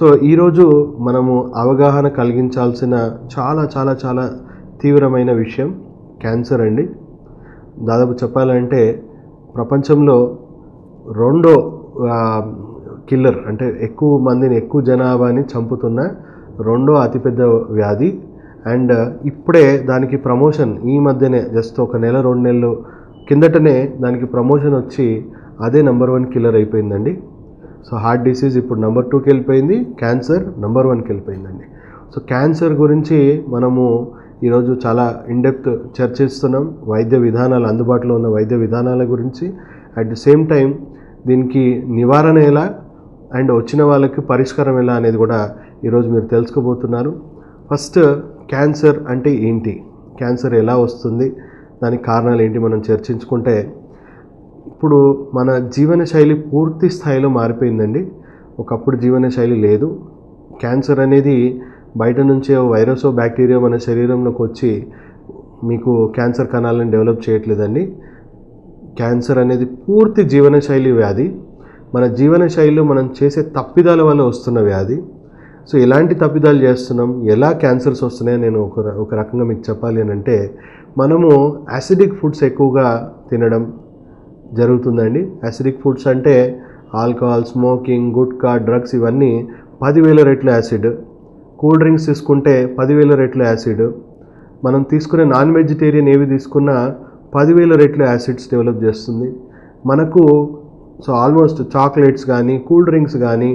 So ఈరోజు మనము అవగాహన కలిగించాల్సిన చాలా చాలా చాలా తీవ్రమైన విషయం క్యాన్సర్ అండి. దాదాపు చెప్పాలంటే ప్రపంచంలో రెండో కిల్లర్ అంటే ఎక్కువ మందిని ఎక్కువ జనాభాని చంపుతున్న రెండో అతిపెద్ద వ్యాధి. అండ్ ఇప్పుడే దానికి ప్రమోషన్ ఈ మధ్యనే జస్ట్ ఒక నెల రెండు నెలలు కిందటనే దానికి ప్రమోషన్ వచ్చి అదే నెంబర్ వన్ కిల్లర్ అయిపోయిందండి. సో హార్ట్ డిసీజ్ ఇప్పుడు నెంబర్ టూకి వెళ్ళిపోయింది క్యాన్సర్ నెంబర్ వన్కి వెళ్ళిపోయిందండి. సో క్యాన్సర్ గురించి మనము ఈరోజు చాలా ఇన్డెప్త్ చర్చిస్తున్నాం వైద్య విధానాలు అందుబాటులో ఉన్న వైద్య విధానాల గురించి. అట్ ది సేమ్ టైం దీనికి నివారణ ఎలా అండ్ వచ్చిన వాళ్ళకి పరిష్కారం ఎలా అనేది కూడా ఈరోజు మీరు తెలుసుకోబోతున్నారు. ఫస్ట్ క్యాన్సర్ అంటే ఏంటి? క్యాన్సర్ ఎలా వస్తుంది? దానికి కారణాలు ఏంటి? మనం చర్చించుకుంటే ఇప్పుడు మన జీవన శైలి పూర్తి స్థాయిలో మారిపోయిందండి. ఒకప్పుడు జీవన శైలి లేదు. క్యాన్సర్ అనేది బయట నుంచే వైరస్ బ్యాక్టీరియా మన శరీరంలోకి వచ్చి మీకు క్యాన్సర్ కణాలను డెవలప్ చేయట్లేదండి. క్యాన్సర్ అనేది పూర్తి జీవనశైలి వ్యాధి. మన జీవనశైలిలో మనం చేసే తప్పిదాల వల్ల వస్తున్న వ్యాధి. సో ఎలాంటి తప్పిదాలు చేస్తున్నాం? ఎలా క్యాన్సర్స్ వస్తున్నాయో నేను ఒక ఒక రకంగా మీకు చెప్పాలి అని అంటే మనము యాసిడిక్ ఫుడ్స్ ఎక్కువగా తినడం జరుగుతుందండి. యాసిడిక్ ఫుడ్స్ అంటే ఆల్కహాల్ స్మోకింగ్ గుట్కా డ్రగ్స్ ఇవన్నీ పదివేల రెట్ల యాసిడ్. కూల్ డ్రింక్స్ తీసుకుంటే పదివేల రెట్ల యాసిడ్. మనం తీసుకునే నాన్ వెజిటేరియన్ ఏవి తీసుకున్నా పదివేల రెట్ల యాసిడ్స్ డెవలప్ చేస్తుంది. మనకు సో ఆల్మోస్ట్ చాక్లెట్స్ కానీ కూల్ డ్రింక్స్ కానీ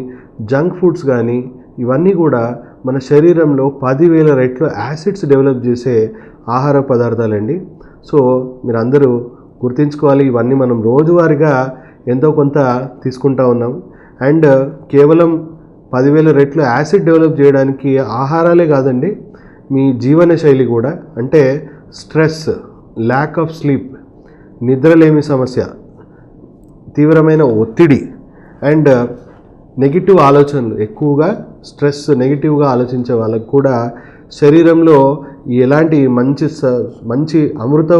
జంక్ ఫుడ్స్ కానీ ఇవన్నీ కూడా మన శరీరంలో పదివేల రెట్లు యాసిడ్స్ డెవలప్ చేసే ఆహార పదార్థాలండి. సో మీరు అందరూ గుర్తుంచుకోవాలి. ఇవన్నీ మనం రోజువారీగా ఎంతో కొంత తీసుకుంటా ఉన్నాం. అండ్ కేవలం పదివేల రెట్లు యాసిడ్ డెవలప్ చేయడానికి ఆహారాలే కాదండి మీ జీవన శైలి కూడా. అంటే స్ట్రెస్ ల్యాక్ ఆఫ్ స్లీప్ నిద్రలేమి సమస్య తీవ్రమైన ఒత్తిడి అండ్ నెగిటివ్ ఆలోచనలు. ఎక్కువగా స్ట్రెస్ నెగిటివ్గా ఆలోచించే వాళ్ళకు కూడా శరీరంలో ఎలాంటి మంచి స- మంచి అమృత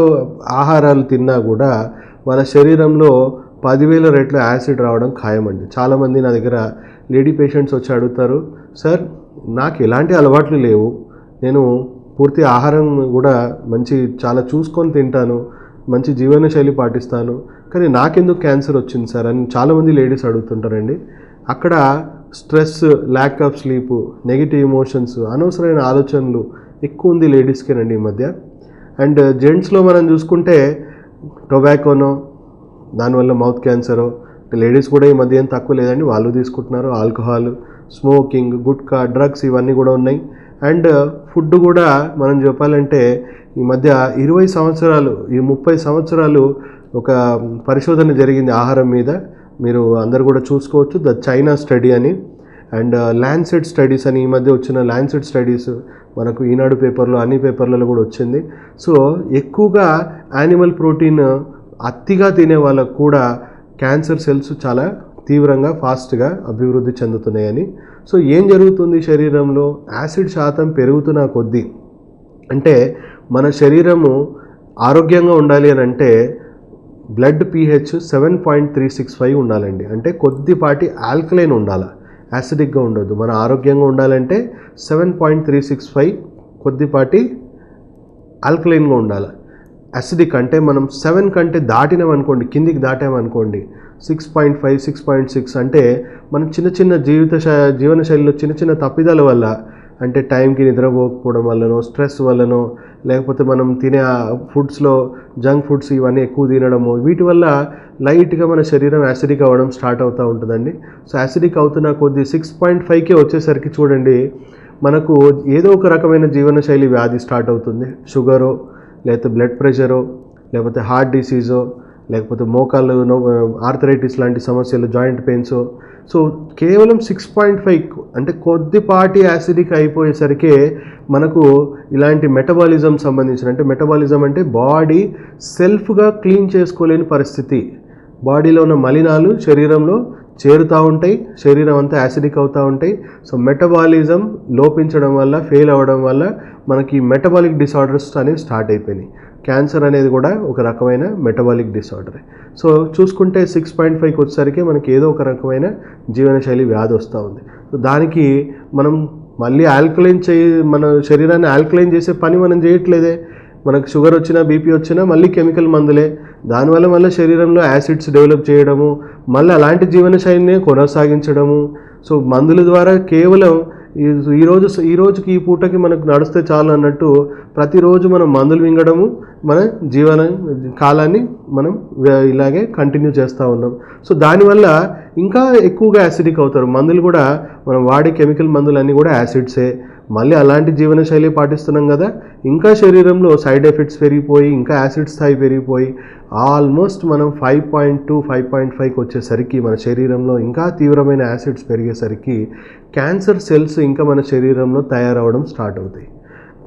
ఆహారాలు తిన్నా కూడా వాళ్ళ శరీరంలో పదివేల రెట్ల యాసిడ్ రావడం ఖాయమండి. చాలామంది నా దగ్గర లేడీ పేషెంట్స్ వచ్చి అడుగుతారు సార్ నాకు ఎలాంటి అలవాట్లు లేవు. నేను పూర్తి ఆహారం కూడా మంచి చాలా చూసుకొని తింటాను మంచి జీవన శైలి పాటిస్తాను కానీ నాకెందుకు క్యాన్సర్ వచ్చింది సార్? అని చాలామంది లేడీస్ అడుగుతుంటారండి. అక్కడ stress lack of sleep negative emotions అనవసరమైన ఆలోచనలు ఎక్కువ ఉంది లేడీస్కేనండి ఈ మధ్య. అండ్ జెంట్స్లో మనం చూసుకుంటే టొబాకోనో దానివల్ల మౌత్ క్యాన్సరు లేడీస్ కూడా ఈ మధ్య ఏం తక్కువ లేదండి. వాళ్ళు తీసుకుంటున్నారు ఆల్కహాల్ స్మోకింగ్ గుట్కా డ్రగ్స్ ఇవన్నీ కూడా ఉన్నాయి. అండ్ ఫుడ్ కూడా మనం చెప్పాలంటే ఈ మధ్య ఇరవై సంవత్సరాలు ఈ ముప్పై సంవత్సరాలు ఒక పరిశోధన జరిగింది ఆహారం మీద. మీరు అందరు కూడా చూసుకోవచ్చు. ద చైనా స్టడీ అని. అండ్ uh, ల్యాండ్సెట్ స్టడీస్ అని. ఈ మధ్య వచ్చిన ల్యాండ్సెట్ స్టడీస్ మనకు ఈనాడు పేపర్లో అన్ని పేపర్లలో కూడా వచ్చింది. సో ఎక్కువగా యానిమల్ ప్రోటీన్ అతిగా తినే వాళ్ళకు కూడా క్యాన్సర్ సెల్స్ చాలా తీవ్రంగా ఫాస్ట్గా అభివృద్ధి చెందుతున్నాయని. సో ఏం జరుగుతుంది శరీరంలో? యాసిడ్ శాతం పెరుగుతున్న కొద్దీ అంటే మన శరీరము ఆరోగ్యంగా ఉండాలి అని అంటే blood pH seven point three six five ఉండాలండి. అంటే కొద్దిపాటి ఆల్కలైన్ ఉండాలి. యాసిడిక్గా ఉండొద్దు. మన ఆరోగ్యంగా ఉండాలంటే seven point three six five కొద్దిపాటి ఆల్కలైన్గా ఉండాలి. అసిడిక్ అంటే మనం సెవెన్ కంటే దాటినామనుకోండి కిందికి దాటామనుకోండి six point five six point six అంటే మనం చిన్న చిన్న జీవిత శై- జీవన శైలిలో చిన్న చిన్న తప్పిదాల వల్ల అంటే టైంకి నిద్రపోకపోవడం వల్లనో స్ట్రెస్ వల్లనో లేకపోతే మనం తినే ఫుడ్స్లో జంక్ ఫుడ్స్ ఇవన్నీ ఎక్కువ తినడము వీటి వల్ల లైట్గా మన శరీరం యాసిడిక్ అవ్వడం స్టార్ట్ అవుతూ ఉంటుందండి. సో యాసిడిక్ అవుతున్న కొద్ది సిక్స్ పాయింట్ ఫైవ్కే వచ్చేసరికి చూడండి మనకు ఏదో ఒక రకమైన జీవనశైలి వ్యాధి స్టార్ట్ అవుతుంది. షుగరో లేకపోతే బ్లడ్ ప్రెషరో లేకపోతే హార్ట్ డిసీజో లేకపోతే మోకాళ్ళు నో ఆర్థరైటిస్ లాంటి సమస్యలు జాయింట్ పెయిన్స్ సో కేవలం సిక్స్ పాయింట్ ఫైవ్ అంటే కొద్దిపాటి యాసిడిక్ అయిపోయేసరికే మనకు ఇలాంటి మెటబాలిజం సంబంధించిన అంటే మెటబాలిజం అంటే బాడీ సెల్ఫ్గా క్లీన్ చేసుకోలేని పరిస్థితి. బాడీలో ఉన్న మలినాలు శరీరంలో చేరుతూ ఉంటాయి శరీరం అంతా యాసిడిక్ అవుతూ ఉంటాయి. సో మెటబాలిజం లోపించడం వల్ల ఫెయిల్ అవ్వడం వల్ల మనకి మెటబాలిక్ డిసార్డర్స్ అనేవి స్టార్ట్ అయిపోయినాయి. క్యాన్సర్ అనేది కూడా ఒక రకమైన మెటబాలిక్ డిసార్డర్ సో చూసుకుంటే సిక్స్ పాయింట్ ఫైవ్కి వచ్చేసరికి మనకి ఏదో ఒక రకమైన జీవనశైలి వ్యాధి వస్తూ ఉంది. సో దానికి మనం మళ్ళీ ఆల్కలైన్ చే మన శరీరాన్ని ఆల్కలైన్ చేసే పని మనం చేయట్లేదే. మనకు షుగర్ వచ్చినా బీపీ వచ్చినా మళ్ళీ కెమికల్ మందులే. దానివల్ల మళ్ళీ శరీరంలో యాసిడ్స్ డెవలప్ చేయడము మళ్ళీ అలాంటి జీవనశైలిని కొనసాగించడము. సో మందుల ద్వారా కేవలం ఈ- ఈరోజు ఈ రోజుకి ఈ పూటకి మనకు నడిస్తే చాలు అన్నట్టు ప్రతిరోజు మనం మందులు మింగడము మన జీవన కాలాన్ని మనం ఇలాగే కంటిన్యూ చేస్తూ ఉన్నాం. సో దానివల్ల ఇంకా ఎక్కువగా యాసిడిక్ అవుతారు. మందులు కూడా మనం వాడే కెమికల్ మందులన్నీ కూడా యాసిడ్సే. మళ్ళీ అలాంటి జీవనశైలి పాటిస్తున్నాం కదా. ఇంకా శరీరంలో సైడ్ ఎఫెక్ట్స్ పెరిగిపోయి ఇంకా యాసిడ్ స్థాయి పెరిగిపోయి ఆల్మోస్ట్ మనం five point two five point ఫైవ్కి వచ్చేసరికి మన శరీరంలో ఇంకా తీవ్రమైన యాసిడ్స్ పెరిగేసరికి క్యాన్సర్ సెల్స్ ఇంకా మన శరీరంలో తయారవడం స్టార్ట్ అవుతాయి.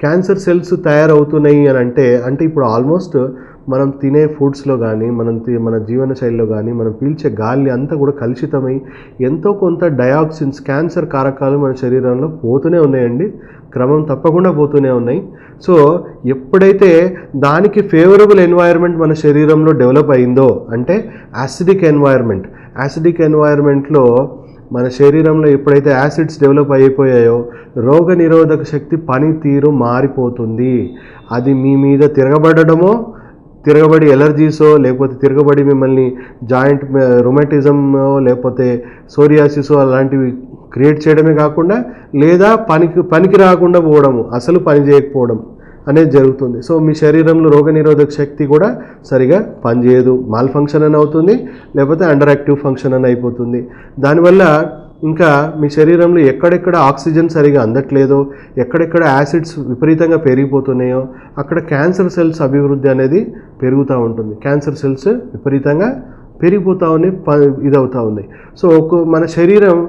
క్యాన్సర్ సెల్స్ తయారవుతున్నాయి అని అంటే అంటే ఇప్పుడు ఆల్మోస్ట్ మనం తినే ఫుడ్స్లో కానీ మనం తి- మన జీవన శైలిలో కానీ మనం పీల్చే గాలి అంతా కూడా కలుషితమై ఎంతో కొంత డయాక్సిన్స్ క్యాన్సర్ కారకాలు మన శరీరంలో పోతూనే ఉన్నాయండి. క్రమం తప్పకుండా పోతూనే ఉన్నాయి. సో ఎప్పుడైతే దానికి ఫేవరబుల్ ఎన్వైర్న్మెంట్ మన శరీరంలో డెవలప్ అయిందో అంటే యాసిడిక్ ఎన్వైర్న్మెంట్ యాసిడిక్ ఎన్వైర్న్మెంట్లో మన శరీరంలో ఎప్పుడైతే యాసిడ్స్ డెవలప్ అయిపోయాయో రోగ నిరోధక శక్తి పనితీరు మారిపోతుంది. అది మీ మీద తిరగబడడమో తిరగబడి ఎలర్జీసో లేకపోతే తిరగబడి మిమ్మల్ని జాయింట్ రొమాటిజమో లేకపోతే సోరియాసిసో అలాంటివి క్రియేట్ చేయడమే కాకుండా లేదా పనికి పనికి రాకుండా పోవడము అసలు పని చేయకపోవడం అనేది జరుగుతుంది. సో మీ శరీరంలో రోగనిరోధక శక్తి కూడా సరిగా పనిచేయదు. మాల్ ఫంక్షన్ అని అవుతుంది లేకపోతే అండర్ యాక్టివ్ ఫంక్షన్ అని అయిపోతుంది. దానివల్ల ఇంకా మీ శరీరంలో ఎక్కడెక్కడ ఆక్సిజన్ సరిగా అందట్లేదో ఎక్కడెక్కడ యాసిడ్స్ విపరీతంగా పెరిగిపోతున్నాయో అక్కడ క్యాన్సర్ సెల్స్ అభివృద్ధి అనేది పెరుగుతూ ఉంటుంది. క్యాన్సర్ సెల్స్ విపరీతంగా పెరిగిపోతూ ఉన్నాయి ప- ఇదవుతూ ఉన్నాయి. సో ఒక మన శరీరం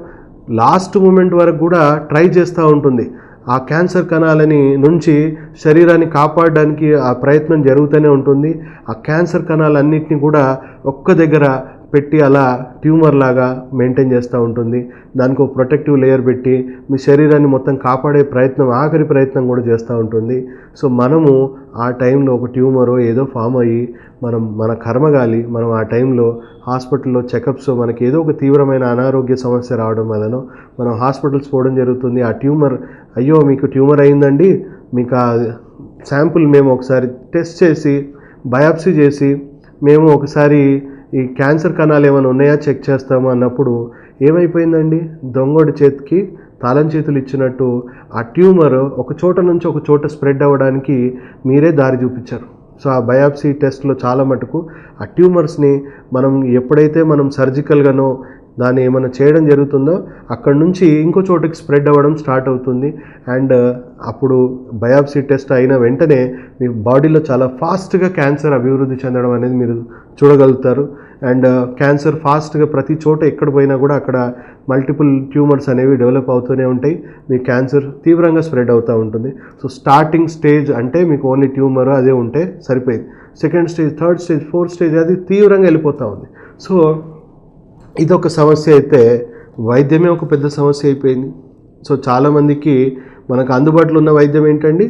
లాస్ట్ మూమెంట్ వరకు కూడా ట్రై చేస్తూ ఉంటుంది. ఆ క్యాన్సర్ కణాలని నుంచి శరీరాన్ని కాపాడడానికి ఆ ప్రయత్నం జరుగుతూనే ఉంటుంది. ఆ క్యాన్సర్ కణాలన్నింటినీ కూడా ఒక్క దగ్గర పెట్టి అలా ట్యూమర్ లాగా మెయింటైన్ చేస్తూ ఉంటుంది. దానికి ఒక ప్రొటెక్టివ్ లేయర్ పెట్టి మీ శరీరాన్ని మొత్తం కాపాడే ప్రయత్నం ఆఖరి ప్రయత్నం కూడా చేస్తూ ఉంటుంది. సో మనము ఆ టైంలో ఒక ట్యూమరో ఏదో ఫామ్ అయ్యి మనం మన కర్మగాలి మనం ఆ టైంలో హాస్పిటల్లో చెకప్స్ మనకి ఏదో ఒక తీవ్రమైన అనారోగ్య సమస్య రావడం వలన మనం హాస్పిటల్స్ పోవడం జరుగుతుంది. ఆ ట్యూమర్ అయ్యో మీకు ట్యూమర్ అయిందండి. మీకు ఆ శాంపుల్ మేము ఒకసారి టెస్ట్ చేసి బయాప్సీ చేసి మేము ఒకసారి ఈ క్యాన్సర్ కణాలు ఏమైనా ఉన్నాయా? చెక్ చేస్తాము? అన్నప్పుడు ఏమైపోయిందండి? దొంగోడి చేతికి తాళం చేతులు ఇచ్చినట్టు ఆ ట్యూమర్ ఒక చోట నుంచి ఒక చోట స్ప్రెడ్ అవ్వడానికి మీరే దారి చూపించారు. సో ఆ బయాప్సీ టెస్ట్లో చాలా మటుకు ఆ ట్యూమర్స్ని మనం ఎప్పుడైతే మనం సర్జికల్గానో దాన్ని ఏమైనా చేయడం జరుగుతుందో అక్కడ నుంచి ఇంకో చోటుకి స్ప్రెడ్ అవ్వడం స్టార్ట్ అవుతుంది. అండ్ uh, అప్పుడు బయాప్సీ టెస్ట్ అయిన వెంటనే మీ బాడీలో చాలా ఫాస్ట్గా క్యాన్సర్ అభివృద్ధి చెందడం అనేది మీరు చూడగలుగుతారు. అండ్ uh, క్యాన్సర్ ఫాస్ట్గా ప్రతి చోట ఎక్కడ పోయినా కూడా అక్కడ మల్టిపుల్ ట్యూమర్స్ అనేవి డెవలప్ అవుతూనే ఉంటాయి. మీ క్యాన్సర్ తీవ్రంగా స్ప్రెడ్ అవుతూ ఉంటుంది. సో స్టార్టింగ్ స్టేజ్ అంటే మీకు ఓన్లీ ట్యూమర్ అదే ఉంటే సరిపోయింది. Second stage third stage fourth stage అది తీవ్రంగా వెళ్ళిపోతూ ఉంది. సో ఇదొక సమస్య అయితే వైద్యమే ఒక పెద్ద సమస్య అయిపోయింది. సో చాలామందికి మనకు అందుబాటులో ఉన్న వైద్యం ఏంటండి?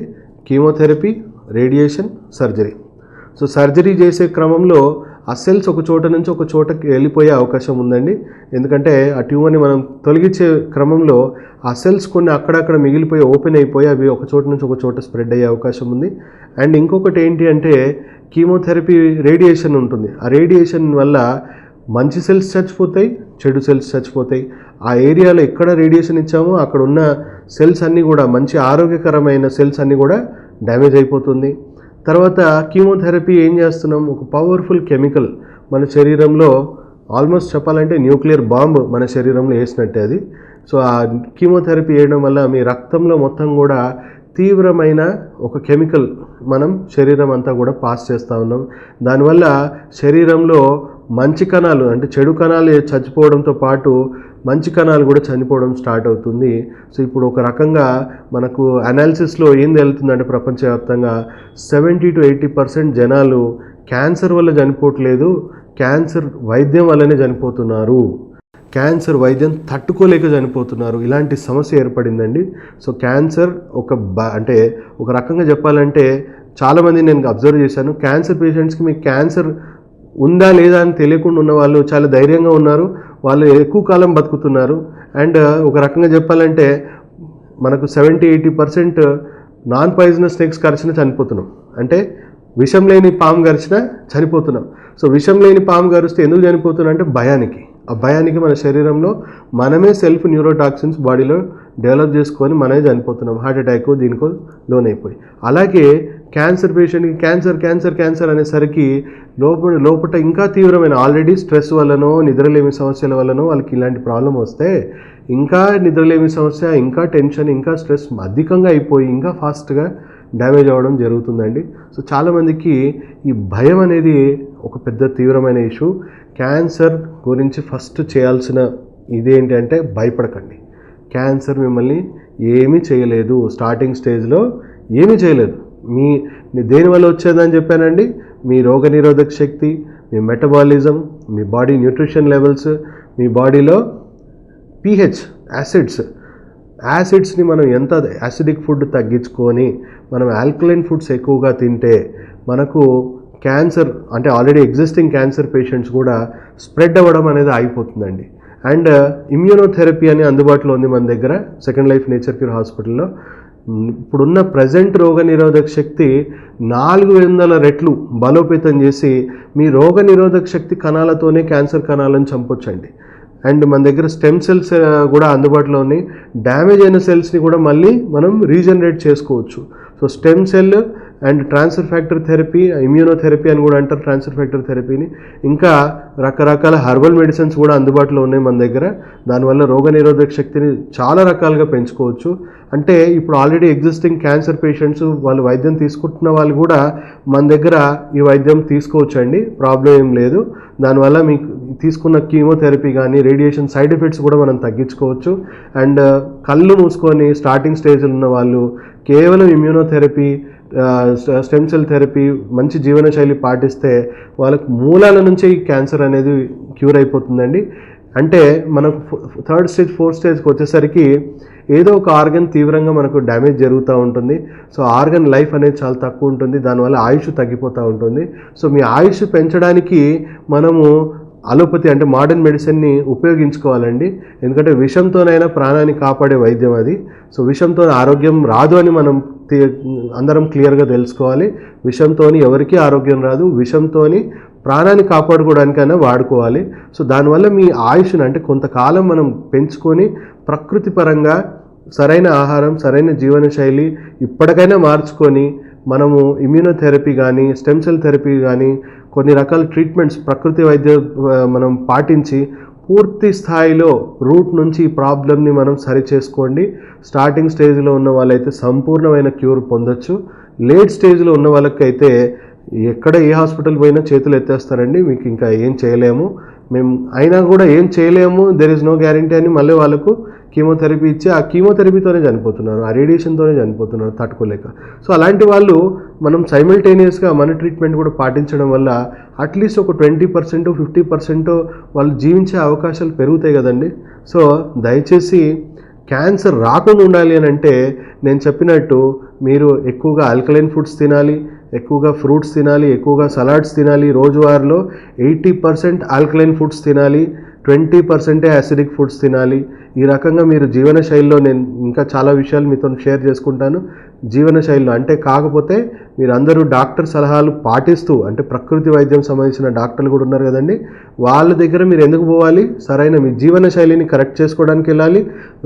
Chemotherapy radiation surgery. So surgery చేసే క్రమంలో ఆ సెల్స్ ఒక చోట నుంచి ఒక చోటకి వెళ్ళిపోయే అవకాశం ఉందండి. ఎందుకంటే ఆ ట్యూమర్ని మనం తొలగించే క్రమంలో ఆ సెల్స్ కొన్ని అక్కడక్కడ మిగిలిపోయి ఓపెన్ అయిపోయి అవి ఒక చోట నుంచి ఒక చోట స్ప్రెడ్ అయ్యే అవకాశం ఉంది. అండ్ ఇంకొకటి ఏంటి అంటే కీమోథెరపీ రేడియేషన్ ఉంటుంది. ఆ రేడియేషన్ వల్ల మంచి సెల్స్ చచ్చిపోతాయి చెడు సెల్స్ చచ్చిపోతాయి. ఆ ఏరియాలో ఎక్కడ రేడియేషన్ ఇచ్చామో అక్కడ ఉన్న సెల్స్ అన్నీ కూడా మంచి ఆరోగ్యకరమైన సెల్స్ అన్నీ కూడా డ్యామేజ్ అయిపోతుంది. తర్వాత కీమోథెరపీ ఏం చేస్తున్నాం? ఒక పవర్ఫుల్ కెమికల్ మన శరీరంలో ఆల్మోస్ట్ చెప్పాలంటే న్యూక్లియర్ బాంబ్ మన శరీరంలో వేసినట్టే అది. సో ఆ కీమోథెరపీ వేయడం వల్ల మీ రక్తంలో మొత్తం కూడా తీవ్రమైన ఒక కెమికల్ మనం శరీరం అంతా కూడా పాస్ చేస్తూ ఉన్నాం. దానివల్ల శరీరంలో మంచి కణాలు అంటే చెడు కణాలు చచ్చిపోవడంతో పాటు మంచి కణాలు కూడా చనిపోవడం స్టార్ట్ అవుతుంది. సో ఇప్పుడు ఒక రకంగా మనకు అనాలిసిస్లో ఏం తేలుతుందంటే ప్రపంచవ్యాప్తంగా సెవెంటీ టు ఎయిటీ పర్సెంట్ జనాలు క్యాన్సర్ వల్ల చనిపోవట్లేదు క్యాన్సర్ వైద్యం వల్లనే చనిపోతున్నారు. క్యాన్సర్ వైద్యం తట్టుకోలేక చనిపోతున్నారు. ఇలాంటి సమస్య ఏర్పడిందండి. సో క్యాన్సర్ ఒక బ అంటే ఒక రకంగా చెప్పాలంటే చాలామంది నేను అబ్జర్వ్ చేశాను. క్యాన్సర్ పేషెంట్స్కి మీకు క్యాన్సర్ ఉందా లేదా అని తెలియకుండా ఉన్న వాళ్ళు చాలా ధైర్యంగా ఉన్నారు. వాళ్ళు ఎక్కువ కాలం బతుకుతున్నారు. అండ్ ఒక రకంగా చెప్పాలంటే మనకు seventy eighty percent non poisonous snakes కరిచిన చనిపోతున్నాం. అంటే విషం లేని పాము గరిచిన చనిపోతున్నాం. సో విషం లేని పాము గరిస్తే ఎందుకు చనిపోతున్నాం అంటే భయానికి. ఆ భయానికి మన శరీరంలో మనమే సెల్ఫ్ న్యూరోటాక్సిన్స్ బాడీలో డెవలప్ చేసుకొని మనమే చనిపోతున్నాం. హార్ట్ అటాక్ దీనికో లోన్ అయిపోయి అలాగే క్యాన్సర్ పేషెంట్కి క్యాన్సర్ క్యాన్సర్ క్యాన్సర్ అనేసరికి లోపల లోపల ఇంకా తీవ్రమైన ఆల్రెడీ స్ట్రెస్ వల్లనో నిద్రలేమి సమస్యల వల్లనో వాళ్ళకి ఇలాంటి ప్రాబ్లం వస్తే ఇంకా నిద్రలేమి సమస్య ఇంకా టెన్షన్ ఇంకా స్ట్రెస్ అధికంగా అయిపోయి ఇంకా ఫాస్ట్గా డ్యామేజ్ అవ్వడం జరుగుతుందండి. సో చాలామందికి ఈ భయం అనేది ఒక పెద్ద తీవ్రమైన ఇష్యూ. క్యాన్సర్ గురించి ఫస్ట్ చేయాల్సిన ఇదేంటి అంటే భయపడకండి. క్యాన్సర్ మిమ్మల్ని ఏమీ చేయలేదు. స్టార్టింగ్ స్టేజ్లో ఏమీ చేయలేదు. మీ దేనివల్ల వచ్చేదని చెప్పానండి? మీ రోగనిరోధక శక్తి మీ మెటబాలిజం మీ బాడీ న్యూట్రిషన్ లెవెల్స్ మీ బాడీలో పీహెచ్ యాసిడ్స్. యాసిడ్స్ని మనం ఎంత యాసిడిక్ ఫుడ్ తగ్గించుకొని మనం ఆల్కలైన్ ఫుడ్స్ ఎక్కువగా తింటే మనకు క్యాన్సర్ అంటే ఆల్రెడీ ఎగ్జిస్టింగ్ క్యాన్సర్ పేషెంట్స్ కూడా స్ప్రెడ్ అవ్వడం అనేది ఆగిపోతుందండి. అండ్ ఇమ్యూనోథెరపీ అని అందుబాటులో ఉంది మన దగ్గర సెకండ్ లైఫ్ నేచర్ క్యూర్ హాస్పిటల్లో ఇప్పుడున్న ప్రజెంట్ రోగ నిరోధక శక్తి నాలుగు వందల రెట్లు బలోపేతం చేసి మీ రోగ నిరోధక శక్తి కణాలతోనే క్యాన్సర్ కణాలను చంపొచ్చండి. అండ్ మన దగ్గర స్టెమ్ సెల్స్ కూడా అందుబాటులో ఉన్నాయి. డ్యామేజ్ అయిన సెల్స్ని కూడా మళ్ళీ మనం రీజనరేట్ చేసుకోవచ్చు. So stem cell and transfer factor therapy immunotherapy అని కూడా అంటారు ట్రాన్స్ఫర్ ఫ్యాక్టర్ థెరపీని. ఇంకా రకరకాల హర్బల్ మెడిసిన్స్ కూడా అందుబాటులో ఉన్నాయి మన దగ్గర. దానివల్ల రోగనిరోధక శక్తిని చాలా రకాలుగా పెంచుకోవచ్చు. అంటే ఇప్పుడు ఆల్రెడీ ఎగ్జిస్టింగ్ క్యాన్సర్ పేషెంట్స్ వాళ్ళు వైద్యం తీసుకుంటున్న వాళ్ళు కూడా మన దగ్గర ఈ వైద్యం తీసుకోవచ్చు అండి ప్రాబ్లం ఏం లేదు. దానివల్ల మీకు తీసుకున్న కీమోథెరపీ కానీ రేడియేషన్ సైడ్ ఎఫెక్ట్స్ కూడా మనం తగ్గించుకోవచ్చు. అండ్ కళ్ళు మూసుకొని స్టార్టింగ్ స్టేజ్లో ఉన్న వాళ్ళు కేవలం ఇమ్యూనోథెరపీ స్టెమ్ సెల్ థెరపీ మంచి జీవనశైలి పాటిస్తే వాళ్ళకు మూలాల నుంచే ఈ క్యాన్సర్ అనేది క్యూర్ అయిపోతుందండి. అంటే మనకు థర్డ్ స్టేజ్ ఫోర్త్ స్టేజ్కి వచ్చేసరికి ఏదో ఒక ఆర్గన్ తీవ్రంగా మనకు డ్యామేజ్ జరుగుతూ ఉంటుంది. సో ఆర్గన్ లైఫ్ అనేది చాలా తక్కువ ఉంటుంది. దానివల్ల ఆయుష్ తగ్గిపోతూ ఉంటుంది. సో మీ ఆయుష్ పెంచడానికి మనము అలోపతి అంటే మోడర్న్ మెడిసిన్ని ఉపయోగించుకోవాలండి. ఎందుకంటే విషంతోనైనా ప్రాణాన్ని కాపాడే వైద్యం అది. సో విషంతో ఆరోగ్యం రాదు అని మనం అందరం క్లియర్గా తెలుసుకోవాలి. విషంతోని ఎవరికీ ఆరోగ్యం రాదు. విషంతోని ప్రాణాన్ని కాపాడుకోవడానికైనా వాడుకోవాలి. సో దానివల్ల మీ ఆయుష్ను అంటే కొంతకాలం మనం పెంచుకొని ప్రకృతి పరంగా సరైన ఆహారం సరైన జీవనశైలి ఇప్పటికైనా మార్చుకొని మనము ఇమ్యూనోథెరపీ కానీ స్టెమ్ సెల్ థెరపీ కానీ కొన్ని రకాల ట్రీట్మెంట్స్ ప్రకృతి వైద్య మనం పాటించి పూర్తి స్థాయిలో రూట్ నుంచి ఈ ప్రాబ్లమ్ని మనం సరి చేసుకోండి. స్టార్టింగ్ స్టేజ్లో ఉన్న వాళ్ళైతే సంపూర్ణమైన క్యూర్ పొందొచ్చు. లేట్ స్టేజ్లో ఉన్న వాళ్ళకైతే ఎక్కడ ఏ హాస్పిటల్ పోయినా చేతులు ఎత్తేస్తారండి. మీకు ఇంకా ఏం చేయలేము. మేము అయినా కూడా ఏం చేయలేము. దెర్ ఇస్ నో గ్యారంటీ అని మళ్ళీ వాళ్ళకు కీమోథెరపీ ఇచ్చి ఆ కీమోథెరపీతోనే చనిపోతున్నారు ఆ రేడియేషన్తోనే చనిపోతున్నారు తట్టుకోలేక. సో అలాంటి వాళ్ళు మనం సైమిల్టేనియస్గా మన ట్రీట్మెంట్ కూడా పాటించడం వల్ల అట్లీస్ట్ ఒక ట్వంటీ పర్సెంట్ ఫిఫ్టీ పర్సెంట్ వాళ్ళు జీవించే అవకాశాలు పెరుగుతాయి కదండి. సో దయచేసి క్యాన్సర్ రాకుండా ఉండాలి అని అంటే నేను చెప్పినట్టు మీరు ఎక్కువగా ఆల్కలైన్ ఫుడ్స్ తినాలి ఎక్కువగా ఫ్రూట్స్ తినాలి ఎక్కువగా సలాడ్స్ తినాలి రోజువారీలో ఎయిటీ పర్సెంట్ ఆల్కలైన్ ఫుడ్స్ తినాలి ట్వంటీ పర్సెంటే యాసిడిక్ ఫుడ్స్ తినాలి. ఈ రకంగా మీరు జీవన శైలిలో నేను ఇంకా చాలా విషయాలు మీతో షేర్ చేసుకుంటాను. జీవన శైలిలో అంటే కాకపోతే మీరు అందరూ డాక్టర్ సలహాలు పాటిస్తూ అంటే ప్రకృతి వైద్యం సంబంధించిన డాక్టర్లు కూడా ఉన్నారు కదండి వాళ్ళ దగ్గర మీరు ఎందుకు పోవాలి? సరైన మీ జీవన శైలిని కరెక్ట్ చేసుకోవడానికి వెళ్ళాలి.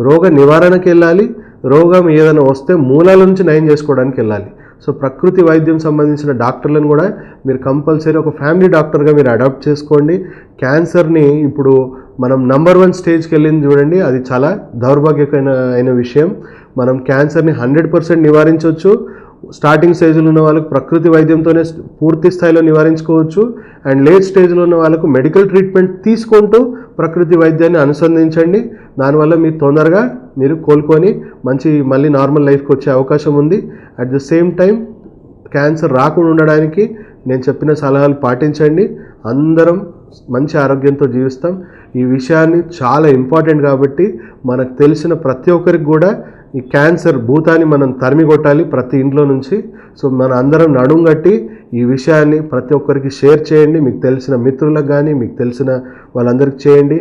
రోగ నివారణకి వెళ్ళాలి. రోగం ఏదైనా వస్తే మూలాల నుంచి నయం చేసుకోవడానికి వెళ్ళాలి. సో ప్రకృతి వైద్యం సంబంధించిన డాక్టర్లను కూడా మీరు కంపల్సరీ ఒక ఫ్యామిలీ డాక్టర్గా మీరు అడాప్ట్ చేసుకోండి. క్యాన్సర్ని ఇప్పుడు మనం నంబర్ వన్ స్టేజ్కి వెళ్ళింది చూడండి అది చాలా దౌర్భాగ్యకమైన అయిన విషయం. మనం క్యాన్సర్ని హండ్రెడ్ పర్సెంట్ నివారించవచ్చు. స్టార్టింగ్ స్టేజ్లో ఉన్న వాళ్ళకు ప్రకృతి వైద్యంతోనే పూర్తి స్థాయిలో నివారించుకోవచ్చు. అండ్ లేట్ స్టేజ్లో ఉన్న వాళ్ళకు మెడికల్ ట్రీట్మెంట్ తీసుకుంటూ ప్రకృతి వైద్యాన్ని అనుసంధించండి. దానివల్ల మీరు తొందరగా మీరు కోలుకొని మంచి మళ్ళీ నార్మల్ లైఫ్కి వచ్చే అవకాశం ఉంది. At the same time cancer రాకుండా ఉండడానికి నేను చెప్పిన సలహాలు పాటించండి. అందరం మంచి ఆరోగ్యంతో జీవిస్తాం. ఈ విషయాన్ని చాలా ఇంపార్టెంట్ కాబట్టి మనకు తెలిసిన ప్రతి ఒక్కరికి కూడా ఈ క్యాన్సర్ భూతాన్ని మనం తరిమి కొట్టాలి ప్రతి ఇంట్లో నుంచి. సో మన అందరం నడుం కట్టి ఈ విషయాన్ని ప్రతి ఒక్కరికి షేర్ చేయండి. మీకు తెలిసిన మిత్రులకు కానీ మీకు తెలిసిన వాళ్ళందరికీ చేయండి.